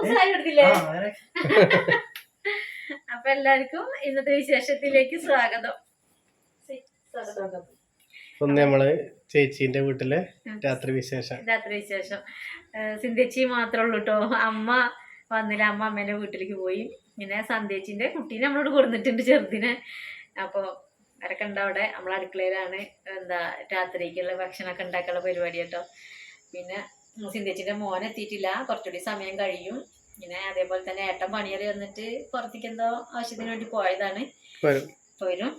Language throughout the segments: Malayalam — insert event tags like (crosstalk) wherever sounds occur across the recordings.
(laughs) അപ്പൊ എല്ലാവർക്കും ഇന്നത്തെ വിശേഷത്തിലേക്ക് സ്വാഗതം. ഒന്ന് നമ്മൾ ചേച്ചീന്റെ വീട്ടിലെ രാത്രി വിശേഷം. രാത്രി വിശേഷം. സിന്ധ്യച്ചി മാത്രമേ ഉള്ളൂ കേട്ടോ അമ്മ വന്നില്ല. അമ്മ അമ്മേന്റെ വീട്ടിലേക്ക് പോയി. പിന്നെ സന്ധ്യച്ചിന്റെ കുട്ടീനെ നമ്മളോട് കൊടുത്തിട്ടുണ്ട് ചെറുതിനെ. അപ്പോൾ അവരൊക്കെ ഉണ്ട് അവിടെ. നമ്മളെ അടുക്കളയിലാണ് എന്താ രാത്രിക്കുള്ള ഭക്ഷണമൊക്കെ ഉണ്ടാക്കാനുള്ള പരിപാടി കേട്ടോ. പിന്നെ സിന്ധ്യച്ചിന്റെ മോൻ എത്തിയിട്ടില്ല. കുറച്ചുകൂടി സമയം കഴിയും. പിന്നെ അതേപോലെ തന്നെ ഏട്ടൻ പണിയറി വന്നിട്ട് പുറത്തേക്ക് എന്തോ ആവശ്യത്തിന് വേണ്ടി പോയതാണ്. വരും.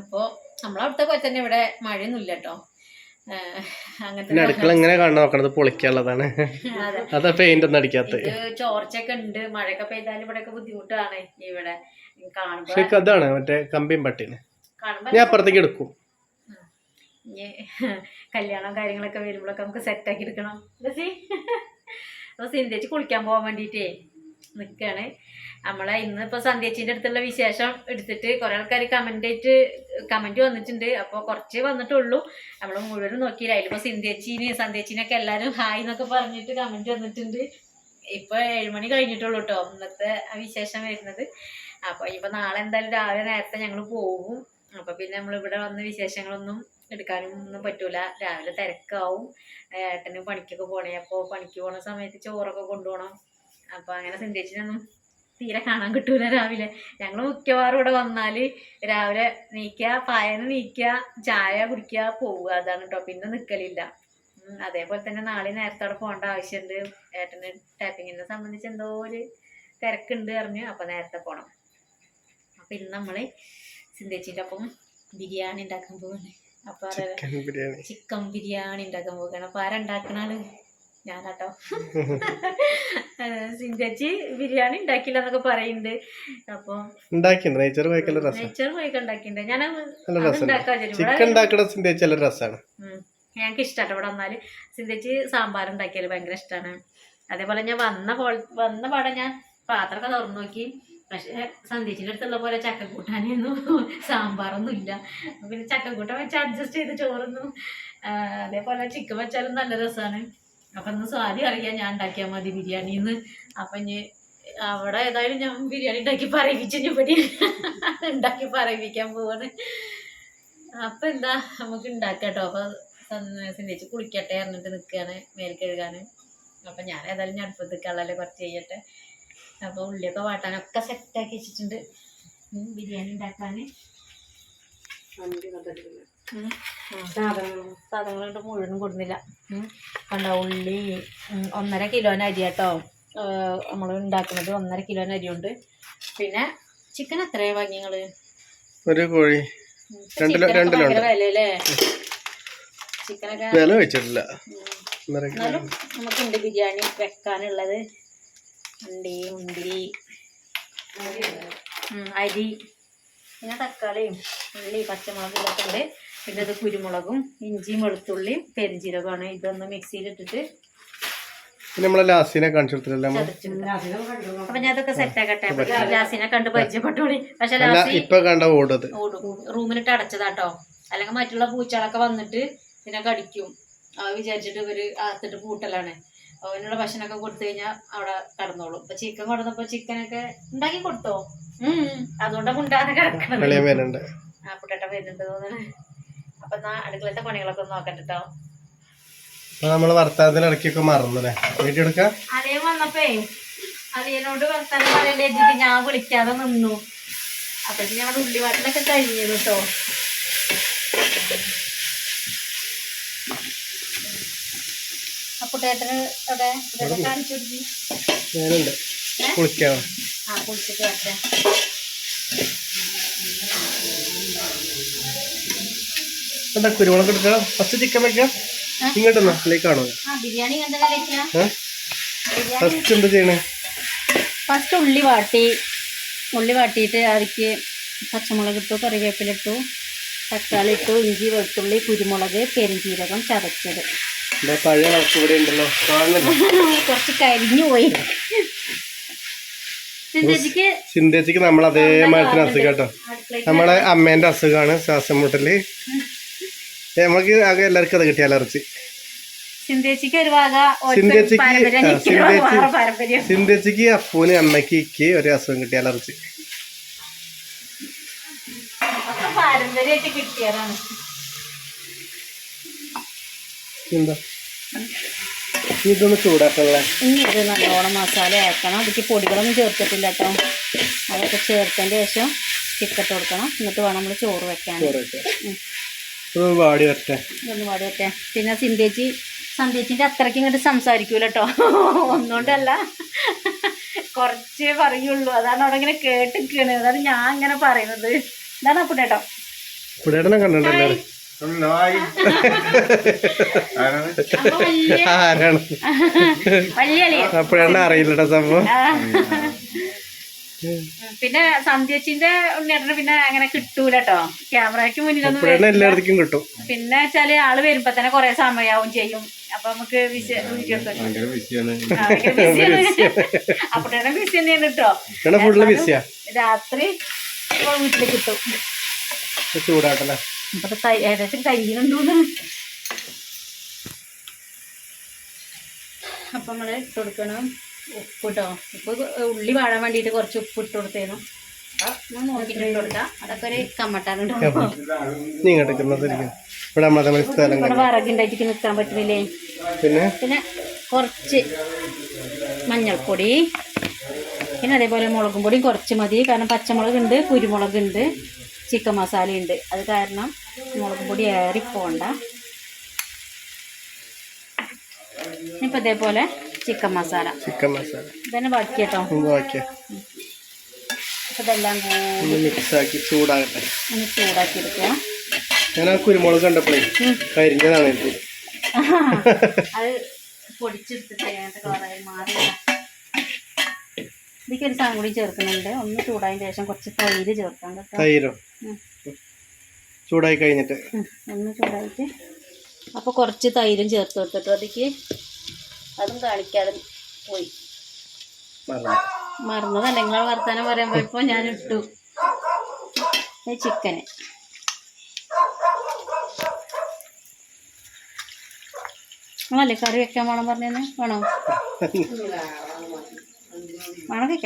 അപ്പോ നമ്മളവിടുത്തെ പോലെ തന്നെ ഇവിടെ മഴയൊന്നും ഇല്ല കേട്ടോ അടുക്കള അങ്ങനത്തെ കാണാൻ നോക്കണത് പൊളിക്കാനുള്ളതാണ്. അതെ. അതാ പെയിന്റ് ഒന്നും അടിക്കാത്ത. ചോർച്ചയൊക്കെ ഉണ്ട്. മഴയൊക്കെ പെയ്താലും ഇവിടെ ബുദ്ധിമുട്ടാണ് ഇവിടെ. അതാണ് മറ്റേ കമ്പിയും പട്ടിന് കാണുമ്പോ ഞാൻ അപ്പുറത്തേക്ക് എടുക്കും. കല്യാണം കാര്യങ്ങളൊക്കെ വരുമ്പോഴൊക്കെ നമുക്ക് സെറ്റ് ആക്കി എടുക്കണം. അപ്പൊ സിന്ധ്യച്ച് കുളിക്കാൻ പോകാൻ വേണ്ടിയിട്ടേ നിൽക്കുകയാണ് നമ്മളെ ഇന്നിപ്പോൾ സന്ധ്യച്ചിന്റെ അടുത്തുള്ള വിശേഷം എടുത്തിട്ട് കുറേ ആൾക്കാർ കമന്റ് ആയിട്ട് കമന്റ് വന്നിട്ടുണ്ട്. അപ്പോൾ കുറച്ച് വന്നിട്ടുള്ളൂ. നമ്മൾ മുഴുവനും നോക്കിയില്ല. അതിലിപ്പോൾ സിന്ധ്യച്ചീന് സന്ധ്യച്ചീനൊക്കെ എല്ലാവരും ഹായ് എന്നൊക്കെ പറഞ്ഞിട്ട് കമന്റ് വന്നിട്ടുണ്ട്. ഇപ്പോൾ ഏഴുമണി കഴിഞ്ഞിട്ടുള്ളൂ കേട്ടോ ഇന്നത്തെ വിശേഷം വരുന്നത്. അപ്പോൾ ഇനിയിപ്പോൾ നാളെ എന്തായാലും രാവിലെ നേരത്തെ ഞങ്ങൾ പോകും അപ്പോൾ പിന്നെ നമ്മൾ ഇവിടെ വന്ന വിശേഷങ്ങളൊന്നും എടുക്കാനും ഒന്നും പറ്റൂല. രാവിലെ തിരക്കാവും. ഏട്ടന് പണിക്കൊക്കെ പോണേ. അപ്പോൾ പണിക്ക് പോണ സമയത്ത് ചോറൊക്കെ കൊണ്ടുപോകണം അപ്പോൾ അങ്ങനെ സിന്ധിച്ചിനൊന്നും തീരെ കാണാൻ കിട്ടൂല രാവിലെ. ഞങ്ങൾ മിക്കവാറും ഇവിടെ വന്നാൽ രാവിലെ നീക്കുക പായന്ന് നീക്കുക ചായ കുടിക്കുക പോവുക. അതാണ് കേട്ടോ പിന്നെ നിൽക്കലില്ല അതേപോലെ തന്നെ നാളെ നേരത്തെ അവിടെ പോകേണ്ട ആവശ്യമുണ്ട് ഏട്ടന് ടാപ്പിങ്ങിനെ സംബന്ധിച്ച് എന്തോ ഒരു തിരക്കുണ്ട് പറഞ്ഞു അപ്പോൾ നേരത്തെ പോണം. അപ്പൊ ഇന്ന് നമ്മൾ സിന്ധ്യച്ചിന്റെ ഒപ്പം ബിരിയാണി ഉണ്ടാക്കാൻ പോവാണ് അപ്പൊ ചിക്കൻ ബിരിയാണി. ഉണ്ടാക്കാൻ പോവുകയാണ്. അപ്പൊ ആൾ? ഞാനാട്ടോ. സിഞ്ചേച്ചി ബിരിയാണി ഉണ്ടാക്കില്ല എന്നൊക്കെ പറയുന്നുണ്ട്. അപ്പൊ നെയ്ച്ചർ നെയ്ച്ചോറ് ഉണ്ടാക്കിയിട്ടുണ്ട് ഞാൻ ഉണ്ടാക്കാൻ രസമാണ് ഞങ്ങൾക്ക് ഇഷ്ടമാട്ടോ ഇവിടെ വന്നാൽ സിന്തേച്ചി സാമ്പാർ ഉണ്ടാക്കിയാൽ ഭയങ്കര ഇഷ്ടമാണ് അതേപോലെ ഞാൻ വന്ന പോ വന്ന പാടെ ഞാൻ പാത്രമൊക്കെ തുറന്നു നോക്കി. പക്ഷേ സന്ധ്യച്ചിന്റെ അടുത്തുള്ള പോലെ ചക്കക്കൂട്ടാനൊന്നും സാമ്പാറൊന്നും ഇല്ല പിന്നെ ചക്കക്കൂട്ടൻ വെച്ച് അഡ്ജസ്റ്റ് ചെയ്ത് ചോറൊന്നും. അതേപോലെ ചിക്കൻ വെച്ചാലും നല്ല രസമാണ് അപ്പം ഇന്ന് സ്വാതി അറിയാം ഞാൻ ഉണ്ടാക്കിയാൽ മതി ബിരിയാണി എന്ന് അപ്പം ഇനി അവിടെ ഏതായാലും ഞാൻ ബിരിയാണി ഉണ്ടാക്കി പറയിപ്പിച്ചു ഇവിടെ ഉണ്ടാക്കി പറയിപ്പിക്കാൻ പോവാണ്. അപ്പം എന്താ നമുക്ക് ഉണ്ടാക്കാം അപ്പോൾ സിന്ധിച്ച് കുളിക്കട്ടെ പറഞ്ഞിട്ട് നിൽക്കുകയാണ് മേൽ കഴുകാൻ അപ്പം ഞാൻ ഏതായാലും ഞാൻ അടുപ്പത്ത് കള്ളല്ലേ കുറച്ച് ചെയ്യട്ടെ. അപ്പോൾ ഉള്ളിയൊക്കെ വാട്ടാനൊക്കെ സെറ്റാക്കി വെച്ചിട്ടുണ്ട്. ബിരിയാണി ഉണ്ടാക്കാൻ സാധനങ്ങളുണ്ട് മുഴുവനും കൊടുന്നില്ല. കണ്ട ഉള്ളി ഒന്നര കിലോന് അരി കേട്ടോ. നമ്മൾ ഉണ്ടാക്കുന്നത് ഒന്നര കിലോന് ഉണ്ട്. പിന്നെ ചിക്കൻ എത്രയാണ് വാങ്ങി നിങ്ങൾ ഒരു കോഴി. വിലയല്ലേ? ചിക്കനൊക്കെ വില വെച്ചിട്ടില്ല നമുക്കുണ്ട് ബിരിയാണി വെക്കാനുള്ളത്. ഉണ്ടി മുന്തിരി അരി പിന്നെ തക്കാളിയും ഉള്ളി പച്ചമുളക് ഇതൊക്കെ ഉണ്ട്. പിന്നെ അത് കുരുമുളകും ഇഞ്ചിയും വെളുത്തുള്ളിയും പെരിഞ്ചീരകമാണ്. ഇതൊന്ന് മിക്സിയിലിട്ടിട്ട് നമ്മളെ ലാസിനെ കാണിച്ചു നമ്മൾ അപ്പൊ ഞാൻ അതൊക്കെ സെറ്റ് ആക്കട്ടെ? അപ്പൊ ലാസിനെ കണ്ട് പരിചയപ്പെട്ടോളി. പക്ഷെ ഇപ്പൊ കണ്ട ഓടത്. ഓടും. റൂമിലിട്ട് അടച്ചതാട്ടോ. അല്ലെങ്കിൽ മറ്റുള്ള പൂച്ചകളൊക്കെ വന്നിട്ട് പിന്നെ കടിക്കും. അത് വിചാരിച്ചിട്ട് ഇവർ അകത്തിട്ട് പൂട്ടലാണ്. അവനുള്ള ഭക്ഷണമൊക്കെ കൊടുത്തു കഴിഞ്ഞാൽ അവിടെ കടന്നോളും. ഇപ്പൊ ചിക്കൻ കൊടുത്തപ്പോ ചിക്കനൊക്കെ ഉണ്ടാക്കി കൊടുത്തോ? അതുകൊണ്ടാ മുണ്ടാതെ കിടക്കണം ആ കുട്ടേട്ട വരുന്നുണ്ട് തോന്നണേ. അപ്പൊ എന്നാ അടുക്കളത്തെ പണികളൊക്കെ നോക്കട്ടെ കേട്ടോ അപ്പൊ നമ്മൾ വർത്താനത്തിന് ഇടയ്ക്കൊക്കെ മറന്നല്ലേ? വീട്ടിൽ എടുക്കാം? അതേ വന്നപ്പേ അളിയനോട് വർത്താനം പറയണ്ടേ ഞാൻ വിളിക്കാതെ നിന്നു. അപ്പൊ ഞങ്ങളുടെ ഉള്ളിവാട്ടിലൊക്കെ കഴിഞ്ഞു കേട്ടോ. കാണിച്ചു കൊടുക്കി. ഞാനുണ്ട്. കുളിക്കാം ആ കുളിച്ചിട്ട് വരട്ടെ. എന്താ കുരുമുളക് എടുക്കാം ഫസ്റ്റ് ചിക്കൻ വെക്കാം? ഇങ്ങോട്ട് ആ ബിരിയാണി ഫസ്റ്റ് എന്താ ചെയ്യണേ? ഫസ്റ്റ് ഉള്ളി വാട്ടി. ഉള്ളി വാട്ടിയിട്ട് അതിക്ക് പച്ചമുളക് ഇട്ടു കറിവേപ്പില ഇട്ടു തക്കാളി ഇട്ടു ഇഞ്ചി വെളുത്തുള്ളി കുരുമുളക് പെരുംജീരകം ചതച്ചത്. എന്താ പഴയ ഇവിടെ ഉണ്ടല്ലോ? കുറച്ച് കരിഞ്ഞു പോയി. ചേച്ചിക്ക് നമ്മൾ അതേ മരത്തിന് അസുഖം കേട്ടോ. നമ്മളെ അമ്മേന്റെ അസുഖമാണ് ശ്വാസം മുട്ടൽ. നമുക്ക് ആകെ എല്ലാവർക്കും അത് കിട്ടിയ അലർജി സിന്തേച്ചിക്ക് ഒരു അപ്പൂന് അമ്മയ്ക്ക് ഒരു അസുഖം കിട്ടി അലർജി പാരമ്പര്യമായിട്ട് കിട്ടിയതാണ്. എന്താ ഇതൊന്ന് ചൂടാക്കണല്ലേ ഇനി ഇത് നല്ലോണം മസാല ആക്കണം. അതിക്ക് പൊടികളൊന്നും ചേർത്തിട്ടില്ല കേട്ടോ. അതൊക്കെ ചേർത്തതിന്റെ ശേഷം ചിക്കട്ട് കൊടുക്കണം. എന്നിട്ട് വേണം നമ്മൾ ചോറ് വെക്കാൻ. വാടി വരട്ടെ. ഇതൊന്ന് പാടി വെക്കാൻ പിന്നെ സിന്ധേച്ചി സന്ധ്യേച്ചിന്റെ അത്രയ്ക്ക് ഇങ്ങോട്ട് സംസാരിക്കൂല കേട്ടോ. ഒന്നുകൊണ്ടല്ല. കുറച്ചേ പറയുള്ളൂ. അതാണ് അവിടെ ഇങ്ങനെ കേട്ടിരിക്കണത് അതാണ് ഞാൻ ഇങ്ങനെ പറയുന്നത്. ഇതാണ് അപ്പുടേട്ടോ കണ്ടിട്ടുണ്ടല്ലോ ആരാണ്? അപ്പോഴാണ് അറിയില്ലട്ടോ സംഭവം. പിന്നെ സന്ധ്യച്ചിന്റെ ഉണ്ണിയേട്ടന് പിന്നെ അങ്ങനെ കിട്ടൂലട്ടോ. ക്യാമറയ്ക്ക് മുന്നിലൊന്നും. എല്ലായിടത്തേക്കും കിട്ടും. പിന്നെ വെച്ചാൽ ആൾ വരുമ്പോ തന്നെ കൊറേ സമയാവും ചെയ്യും. അപ്പൊ നമുക്ക് അപ്പോഴാണ് ബിസി തന്നെയാണ് കേട്ടോ രാത്രി വീട്ടിൽ കിട്ടും. ചൂടാക്കല്ലേ അപ്പൊ തൈ- ഏകദേശം കഴിയുന്നുണ്ടോന്ന് അപ്പൊ നമ്മൾ ഇട്ട് കൊടുക്കണം ഉപ്പ് കേട്ടോ ഉപ്പ് ഉള്ളി വാഴാൻ വേണ്ടിയിട്ട് കുറച്ച് ഉപ്പ് ഇട്ട് കൊടുത്തേനു. അപ്പൊ നോക്കിയിട്ട് ഇട്ട് കൊടുക്കാം. അതൊക്കെ ഒരു കമ്മട്ടാനുണ്ടോ ഇവിടെ. വിറകുണ്ടായിട്ട് നിൽക്കാൻ പറ്റുന്നില്ലേ പിന്നെ? പിന്നെ കുറച്ച് മഞ്ഞൾപ്പൊടി. പിന്നെ അതേപോലെ മുളകും പൊടിയും കുറച്ച് മതി. കാരണം പച്ചമുളക് ഉണ്ട് കുരുമുളക് ഉണ്ട് ചിക്കൻ മസാല ഉണ്ട് അത് കാരണം മുളകും പൊടി ഏറി പോണ്ട ഇപ്പം ഇതേപോലെ ചിക്കൻ മസാല. ചിക്കൻ മസാല. ഇതന്നെ ബാക്കി കേട്ടോ ഇതൊക്കെ ഇതെല്ലാം കൂടി ചൂടാകട്ടെ. ഒന്ന് ചൂടാക്കി എടുക്കുക ഞാൻ ആ കുരുമുളക് കണ്ടപ്പോഴേ കരിഞ്ഞതാണ് എനിക്ക് (laughs) അത് പൊടിച്ചെടുത്തിട്ട് കളറായി ഒരു സാധനം കൂടി ചേർക്കുന്നുണ്ട്. ഒന്ന് ചൂടായതിന് ശേഷം കുറച്ച് തൈര് ചേർക്കാം കേട്ടോ. തൈരോ. ചൂടായി കഴിഞ്ഞിട്ട്. ഒന്ന് ചൂടായിട്ട്. അപ്പോൾ കുറച്ച് തൈരും ചേർത്ത് കൊടുത്തിട്ട്. അതിക്ക് അതും കാണിക്കാതെ പോയി. മറന്നു. മറന്നതല്ല. നിങ്ങൾ വർത്താനം പറയുമ്പോൾ ഇപ്പോൾ ഞാൻ ഇട്ടു. ചിക്കന് നിങ്ങളല്ലേ കറി വെക്കാൻ വേണം പറഞ്ഞേന്ന്? വേണോ? (laughs) വേണം അതിൽ.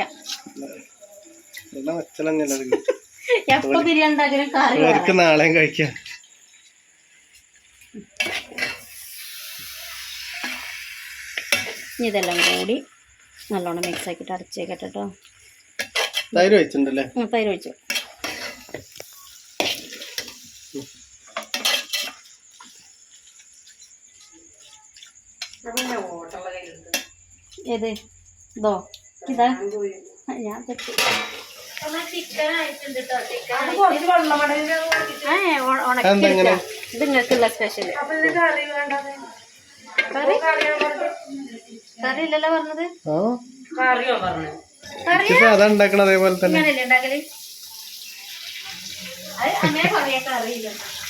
(laughs) എപ്പോ ബിരിയാണി ഉണ്ടാക്കിയാലും കറി വേണം അവർക്ക് നാളെയും കഴിക്കാം. ഇതെല്ലാം കൂടി നല്ലോണം മിക്സ് ആക്കിയിട്ട് അടച്ചേക്കട്ടെ കേട്ടോ തൈര് വെച്ചിട്ടുണ്ടല്ലേ ഉം, തൈര് ഒഴിച്ചു. ഏത്? ഇതോ? ഇതാ? ഞാൻ തെറ്റി. ഇത് നിങ്ങൾക്കുള്ള സ്പെഷ്യൽ കറി കറി? ഇല്ലല്ലോ പറഞ്ഞത്. പറഞ്ഞു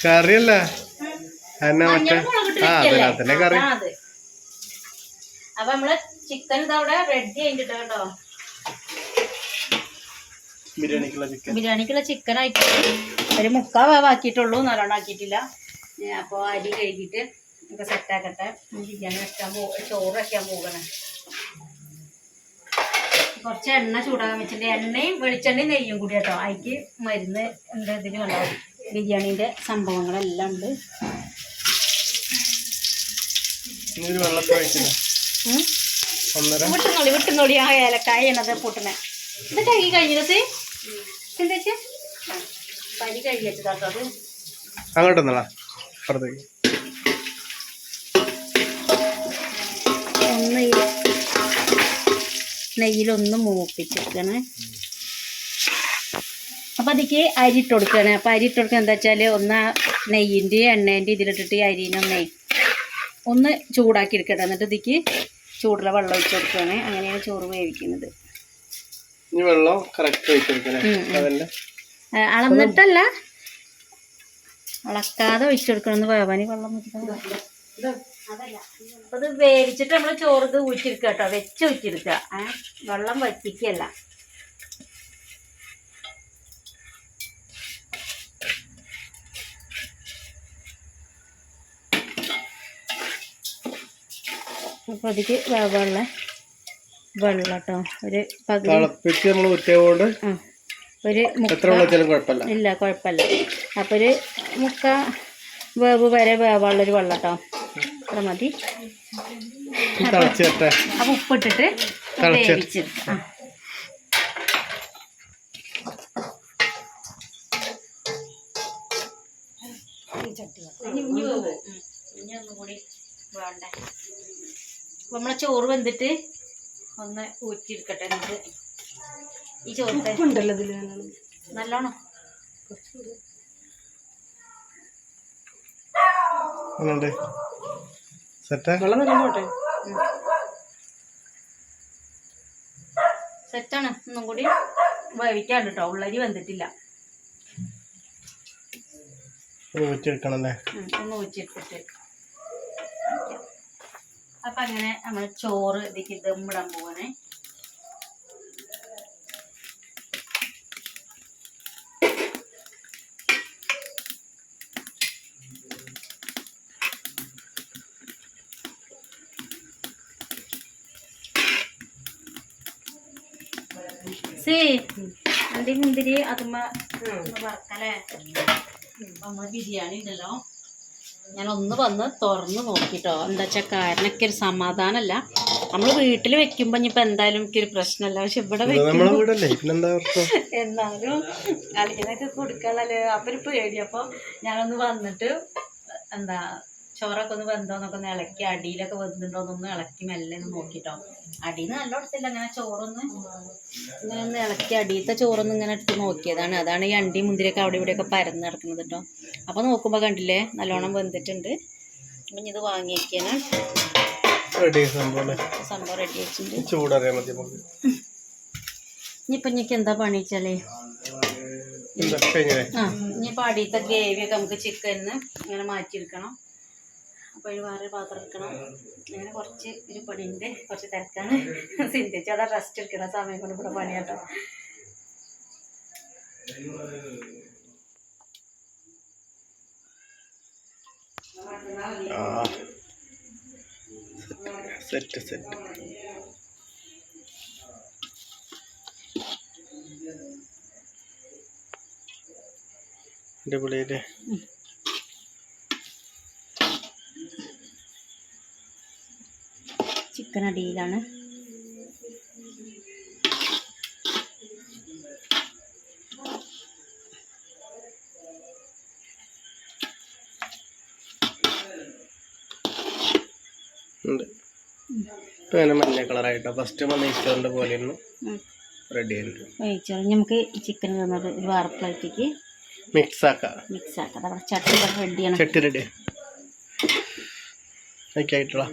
കറിയല്ല. എന്നാ മറ്റേ? മഞ്ഞൾ മുളകിട്ട് ആ അതിനകത്തന്നെ കറി. അപ്പൊ നമ്മൾ ചിക്കൻ ഇതവിടെ റെഡി കഴിഞ്ഞിട്ട് കേട്ടോ ബിരിയാണിക്കുള്ള ചിക്കൻ ബിരിയാണിക്കുള്ള ചിക്കൻ ആയിട്ട് ഒരു മുക്കാ വേവാക്കിയിട്ടുള്ളൂ നല്ലോണം ആക്കിയിട്ടില്ല. അപ്പോൾ അരി കഴുകിയിട്ട് ഒക്കെ സെറ്റാക്കട്ടെ ബിരിയാണി വെക്കാൻ പോ ചോറ് വെക്കാൻ പോകണം. കുറച്ച് എണ്ണ ചൂടാകാൻ വെച്ചിട്ട് എണ്ണയും വെളിച്ചെണ്ണയും നെയ്യും കൂടി കേട്ടോ. അതിക്ക് മരുന്ന് എന്താ ഇതിന് ഉണ്ടാവും ബിരിയാണീന്റെ സംഭവങ്ങളെല്ലാം ഉണ്ട്. വിട്ടുന്നോളി വിട്ടുന്നോളി. ആ ഏലക്കായ എന്നത് പൊട്ടണേ ഇത് കഴുകി കഴിഞ്ഞത്? എന്താ പരി കഴുകി വെച്ചതാട്ടോ അത് അങ്ങോട്ടൊന്നടാ അപ്പുറത്തേക്ക് ഒന്ന് നെയ്യിലൊന്ന് മൂപ്പിച്ചെടുക്കണേ. അപ്പം അതിക്ക് അരി ഇട്ട് കൊടുക്കണേ അപ്പം അരി ഇട്ട് കൊടുക്കുക എന്താ വെച്ചാൽ ഒന്ന് നെയ്യിന്റെ നെയ്യിന്റെ എണ്ണേന്റെ ഇതിലിട്ടിട്ട് ഈ അരിനൊന്നേ ഒന്ന് ചൂടാക്കി എടുക്കട്ടെ. എന്നിട്ട് ഇതിക്ക് ചൂടുള്ള വെള്ളം ഒഴിച്ച് കൊടുക്കുകയാണ്. അങ്ങനെയാണ് ചോറ് വേവിക്കുന്നത്. ഇനി വെള്ളം കറക്റ്റ് ഒഴിച്ചെടുക്കണേ അളന്നിട്ടല്ല. അളക്കാതെ ഒഴിച്ചെടുക്കണമെന്ന് വേവാനി വെള്ളം അത് അപ്പൊ ഇത് വേവിച്ചിട്ട് നമ്മൾ ചോറ് ഇത് ഊറ്റിയെടുക്കുക കേട്ടോ. വെച്ച് ഊച്ചിരിക്ക വെള്ളം വറ്റിക്കല്ല അപ്പോൾ അതിക്ക് വേവുള്ള വെള്ളം കേട്ടോ ഒരു തിളപ്പിച്ച് നമ്മൾ ഊറ്റിയതുകൊണ്ട് ഒരു എത്ര കുഴപ്പമില്ല. ഇല്ല കുഴപ്പമില്ല. അപ്പോൾ ഒരു മുക്ക വേവ് വരെ വേവുള്ളൊരു വെള്ളം കേട്ടോ അത്ര മതി. അപ്പോൾ ഉപ്പിട്ടിട്ട്. വേവിച്ചെടുക്കാം വേണ്ടേ? അപ്പൊ നമ്മളെ ചോറ് വെന്തിട്ട് ഒന്ന് ഊറ്റിയെടുക്കട്ടെ എന്നിട്ട്. ഈ ചോറ് ഉണ്ടല്ലോ ഇതിൽ നല്ലോണം. സെറ്റാണ്. ഒന്നും കൂടി വേവിക്കാണ്ട് കേട്ടോ ഉള്ളരി വന്നിട്ടില്ല ഊറ്റിയെടുക്കണം അല്ലേ ഒന്ന് ഊറ്റിയെടുത്തിട്ട്. അപ്പൊ അങ്ങനെ നമ്മൾ ചോറ് ഇതിക്ക് ദമ്മിടാൻ പോവാണേ. അണ്ടി മുന്തിരി അതുമ്മ ഒന്ന് വറക്കലേ? നമ്മൾ ബിരിയാണി ഉണ്ടല്ലോ. ഞാൻ ഒന്ന് വന്ന് തുറന്ന് നോക്കിട്ടോ. എന്താ വെച്ചാൽ കാരണമൊക്കെ ഒരു സമാധാനമല്ല നമ്മൾ വീട്ടിൽ വെക്കുമ്പോൾ ഇനിയിപ്പോൾ എന്തായാലും എനിക്കൊരു പ്രശ്നമല്ല പക്ഷെ ഇവിടെ (laughs) എന്നാലും കളിക്കുന്നൊക്കെ കൊടുക്കാനല്ലേ അപ്പം ഒരു പേടി അപ്പോൾ ഞാനൊന്ന് വന്നിട്ട് എന്താ ചോറൊക്കെ ഒന്ന് വെന്തോന്നൊക്കെ ഒന്ന് ഇളക്കി അടിയിലൊക്കെ എന്നൊന്ന് ഇളക്കി മെല്ലെ ഒന്ന് നോക്കിട്ടോ. അടിയിൽ നിന്ന് നല്ല ഇടത്തില്ല അങ്ങനെ ചോറൊന്ന് ഇങ്ങനെ ഒന്ന് ഇളക്കി അടിയിലത്തെ ചോറൊന്ന് ഇങ്ങനെ എടുത്ത് നോക്കിയതാണ്. അതാണ് ഈ അണ്ടി മുന്തിരിയൊക്കെ അവിടെ ഇവിടെയൊക്കെ പരന്ന് നടക്കുന്നത് കേട്ടോ അപ്പോൾ നോക്കുമ്പോൾ കണ്ടില്ലേ നല്ലോണം വെന്തിട്ടുണ്ട്. അപ്പം ഇനി ഇത് വാങ്ങിയേക്കാണ്. സംഭവം റെഡി വെച്ചിട്ടുണ്ട് ചൂടറിയാൻ മതി എനിക്ക് എന്താ പണി വെച്ചാലേ? ആ ഇനിയിപ്പോൾ അടിയത്തെ ഗ്രേവിയൊക്കെ നമുക്ക് ചിക്കനിന്ന് ഇങ്ങനെ മാറ്റിയെടുക്കണം. അപ്പോൾ ഒരു വേറെ പാത്രം എടുക്കണം. അങ്ങനെ കുറച്ച് ഒരു പണിയുണ്ട്. കുറച്ച് തിരക്കാണ്. ചിന്തിച്ച് അതാ റെസ്റ്റ് എടുക്കണം സമയം കൊണ്ട് ഇവിടെ പണിയാട്ടോ ആ സെറ്റ് സെറ്റ് അടിപൊളിയല്ലേ? ഉണ്ട്. ഇപ്പം അങ്ങനെ മഞ്ഞ കളറായിട്ടോ? ഫസ്റ്റ് വന്ന പോലെ റെഡി കഴിച്ചോളൂ നമുക്ക് ചിക്കൻ തന്നത് ഒരു പ്ലേറ്റിലേക്ക് മിക്സ് ആക്കാം. മിക്സ് ആക്കാം. ചട്ടി റെഡിയാണ് ചട്ടി റെഡി ആയിട്ടുള്ള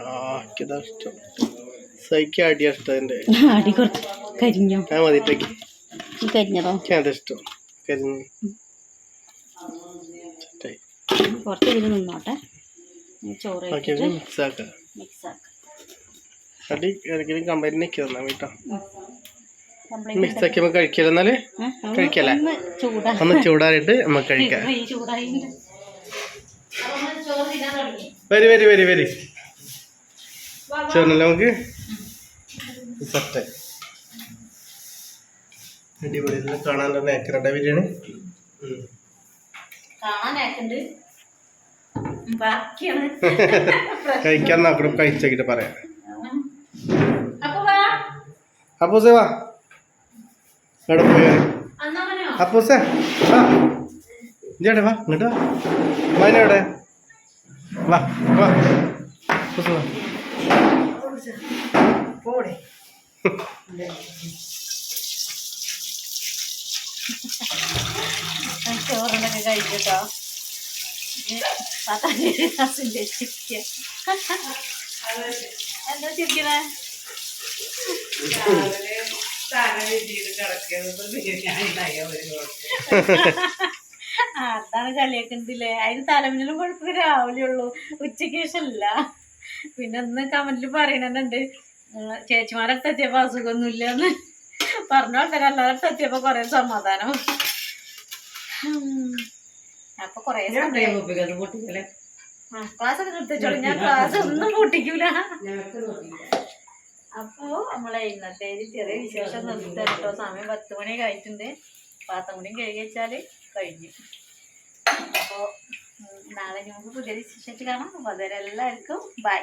ആ എനിക്കിതാ ഇഷ്ടം. സൈക്ക് അടിയാ ഇഷ്ടം എന്റെ. അടി കുറച്ച്. കരിഞ്ഞോ? ഞാൻ മതിട്ടേക്ക് ഈ കരിഞ്ഞതോ? എനിക്ക് അത് ഇഷ്ടം. കരിഞ്ഞു. കുറച്ച് ഇതിൽ നിന്നോട്ടെ. ചോറ് മിക്സ് ആക്കാം. മിക്സ് ആക്കാം. അടി ഇടയ്ക്കിലും കമ്പനി നിൽക്കി തന്നാ കേട്ടോ കംപ്ലീറ്റ് മിക്സ് ആക്കി നമുക്ക് കഴിക്കലെന്നാൽ കഴിക്കല്ലേ? ഒന്ന് ചൂടാ. ഒന്ന് ചൂടാറിയിട്ട് നമുക്ക് കഴിക്കാം ഈ ചൂടായിട്ടുണ്ട് അപ്പൊ നമ്മൾ ചോറ് തിന്നാൻ തുടങ്ങി വരി വരി വരി വരി. ചോറിനല്ലേ നമുക്ക്? സെറ്റ് അടിപൊളി കാണാൻ തന്നെ ഏക്കറുടെ ബിരിയാണി കഴിക്കാൻ നോക്കണം കഴിച്ചോക്കിട്ട് പറയാം. അപ്പൂസേ വാ. ഇവിടെ പോയി? അന്നാമനോ അപ്പൂസേ വാ. ഇങ്ങോട്ട് വാ? ഇങ്ങോട്ട് വാ. മൈനെവിടെ വാ വാ. ചോറിനൊക്കെ കഴിക്കട്ടോ. ചിക്കൻ. എന്താ ചിരിക്കണേ? ആ, (laughs) അതാണ് കളിയാക്കണ്ടില്ലേ അതിന് തലമിനും കുഴപ്പം രാവിലെ ഉള്ളൂ. ഉച്ചയ്ക്ക് ശേഷമല്ല പിന്നെ ഒന്ന് കമന്റിൽ പറയണന്നുണ്ട് ചേച്ചിമാരെ അടുത്തെത്തിയപ്പോൾ അസുഖമൊന്നുമില്ല എന്ന് പറഞ്ഞ ആൾക്കാർ എല്ലാവരും അടുത്തെത്തിയപ്പോൾ കൊറേ സമാധാനം. അപ്പൊ കുറേ ക്ലാസ് ഒക്കെ നിർത്തിച്ചോളൂ. ഞാൻ ക്ലാസ് ഒന്നും പൊട്ടിക്കൂല. അപ്പോ നമ്മളെ ഇന്നത്തെ ചെറിയ വിശേഷം നിർത്തി കേട്ടോ സമയം പത്ത് മണി കഴിച്ചിട്ടുണ്ട് പാത്രം കൂടി കഴുകി കഴിഞ്ഞു. അപ്പോൾ നാളെ നമുക്ക് പുതിയ വിശേഷിച്ച് കാണാം. അപ്പോൾ അതുവരെ എല്ലാവർക്കും ബൈ.